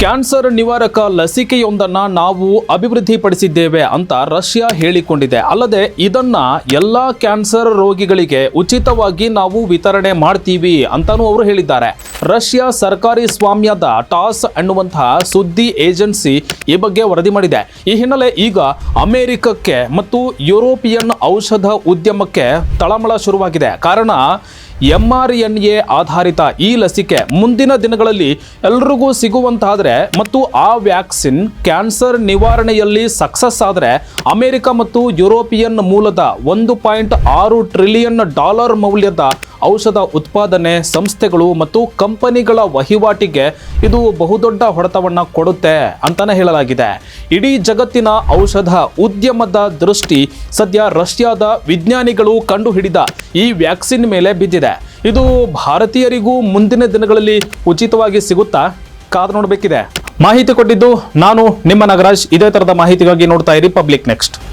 Cancer ನಿವಾರಕ ಲಸಿಕೆಯೊಂದನ್ನ ನಾವು ಅಭಿವೃದ್ಧಿಪಡಿಸಿದ್ದೇವೆ ಅಂತ ರಷ್ಯಾ ಹೇಳಿಕೊಂಡಿದೆ. ಅಲ್ಲದೆ ಇದನ್ನ ಎಲ್ಲಾ ಕ್ಯಾನ್ಸರ್ ರೋಗಿಗಳಿಗೆ ಉಚಿತವಾಗಿ ನಾವು ವಿತರಣೆ ಮಾಡ್ತೀವಿ ಅಂತಾನೂ ಅವರು ಹೇಳಿದ್ದಾರೆ. ರಷ್ಯಾ ಸರ್ಕಾರಿ ಸ್ವಾಮ್ಯದ ಟಾಸ್ ಎನ್ನುವಂತಹ ಸುದ್ದಿ ಏಜೆನ್ಸಿ ಈ ಬಗ್ಗೆ ವರದಿ ಮಾಡಿದೆ. ಈ ಹಿನ್ನೆಲೆ ಈಗ ಅಮೆರಿಕಕ್ಕೆ ಮತ್ತು ಯುರೋಪಿಯನ್ ಔಷಧ ಉದ್ಯಮಕ್ಕೆ ತಳಮಳ ಶುರುವಾಗಿದೆ. ಕಾರಣ ಎಂ ಆರ್ ಎನ್ ಎ ಆಧಾರಿತ ಈ ಲಸಿಕೆ ಮುಂದಿನ ದಿನಗಳಲ್ಲಿ ಎಲ್ರಿಗೂ ಸಿಗುವಂತಾದರೆ ಮತ್ತು ಆ ವ್ಯಾಕ್ಸಿನ್ ಕ್ಯಾನ್ಸರ್ ನಿವಾರಣೆಯಲ್ಲಿ ಸಕ್ಸಸ್ ಆದರೆ ಅಮೆರಿಕ ಮತ್ತು ಯುರೋಪಿಯನ್ ಮೂಲದ ಒಂದು ಪಾಯಿಂಟ್ ಆರು ಟ್ರಿಲಿಯನ್ ಡಾಲರ್ ಮೌಲ್ಯದ ಔಷಧ ಉತ್ಪಾದನೆ ಸಂಸ್ಥೆಗಳು ಮತ್ತು ಕಂಪನಿಗಳ ವಹಿವಾಟಿಗೆ ಇದು ಬಹುದೊಡ್ಡ ಹೊಡೆತವನ್ನು ಕೊಡುತ್ತೆ ಅಂತಾನೆ ಹೇಳಲಾಗಿದೆ. ಇಡೀ ಜಗತ್ತಿನ ಔಷಧ ಉದ್ಯಮದ ದೃಷ್ಟಿ ಸದ್ಯ ರಷ್ಯಾದ ವಿಜ್ಞಾನಿಗಳು ಕಂಡುಹಿಡಿದ ಈ ವ್ಯಾಕ್ಸಿನ್ ಮೇಲೆ ಬಿದ್ದಿದೆ. ಇದು ಭಾರತೀಯರಿಗೂ ಮುಂದಿನ ದಿನಗಳಲ್ಲಿ ಉಚಿತವಾಗಿ ಸಿಗುತ್ತಾ? ಕಾದು ನೋಡಬೇಕಿದೆ. ಮಾಹಿತಿ ಕೊಟ್ಟಿದ್ದು ನಾನು ನಿಮ್ಮ ನಗರಾಜ್. ಇದೇ ತರದ ಮಾಹಿತಿಗಾಗಿ ನೋಡ್ತಾ ಇರಿ. Public next.